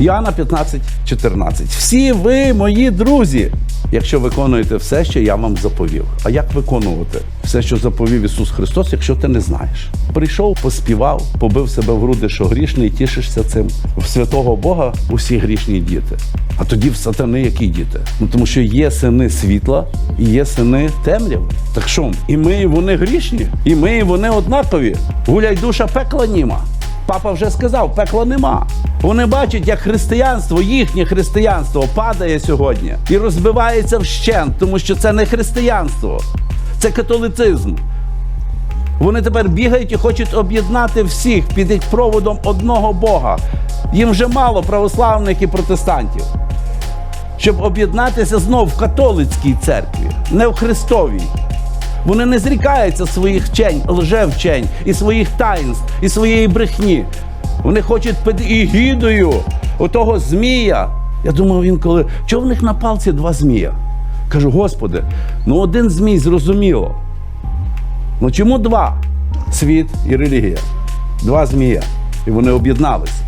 Іоанна 15, 14. Всі ви, мої друзі, якщо виконуєте все, що я вам заповів. А як виконувати все, що заповів Ісус Христос, якщо ти не знаєш? Прийшов, поспівав, побив себе в груди, що грішний, тішишся цим. В святого Бога усі грішні діти. А тоді в сатани які діти? Ну тому що є сини світла і є сини темряви. Так що, і ми, і вони грішні, і ми, і вони однакові. Гуляй душа пекла німа. Папа вже сказав, пекла нема. Вони бачать, як християнство, їхнє християнство падає сьогодні і розбивається вщент, тому що це не християнство, це католицизм. Вони тепер бігають і хочуть об'єднати всіх під проводом одного Бога. Їм вже мало православних і протестантів, щоб об'єднатися знов в католицькій церкві, не в Христовій. Вони не зрікаються своїх вчень, лжевчень і своїх таїнств, і своєї брехні. Вони хочуть під егідою отого змія. Я думав інколи, чого в них на палці два змія? Кажу, Господи, ну один змій зрозуміло. Ну чому два? Світ і релігія. Два змія. І вони об'єдналися,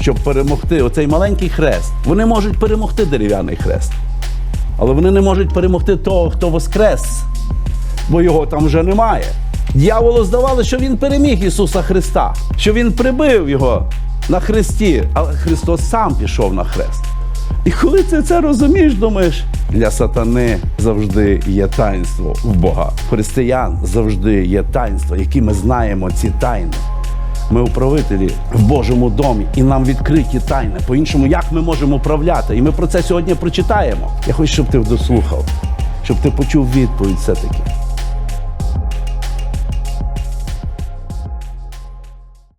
щоб перемогти оцей маленький хрест. Вони можуть перемогти дерев'яний хрест. Але вони не можуть перемогти того, хто воскрес, бо його там вже немає. Дьяволу здавалося, що він переміг Ісуса Христа, що Він прибив його на хресті, але Христос сам пішов на хрест. І коли ти це розумієш, думаєш, для сатани завжди є таїнство в Бога. Християн завжди є таїнство, які ми знаємо ці тайни. Ми управителі в Божому домі, і нам відкриті тайни. По-іншому, як ми можемо управляти? І ми про це сьогодні прочитаємо. Я хочу, щоб ти дослухав, щоб ти почув відповідь все-таки.